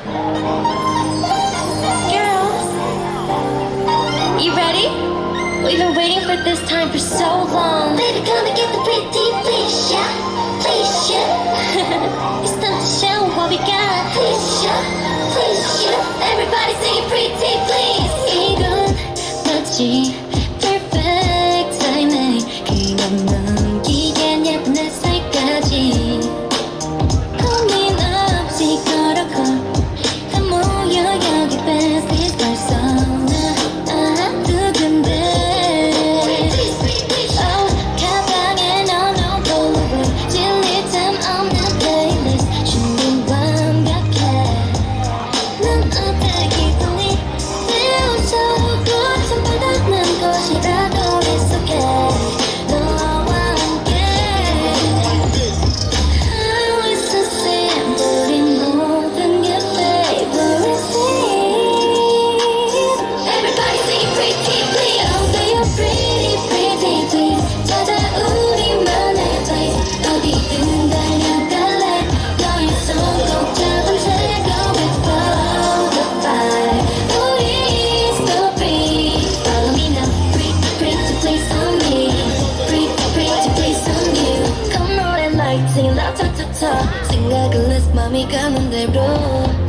Girls, you ready? We've been waiting for this time for so long. Baby, come and get the pretty fish, yeah? please, yeah? it's time to show what we got. please, yeah? please, yeah? Everybody sing pretty, please. 이건 맞지? see Singing la cha cha cha 생각은 내 맘이 가는 대로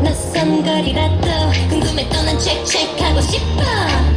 낯선 거리라도 궁금했던 난 체크체크하고 싶어.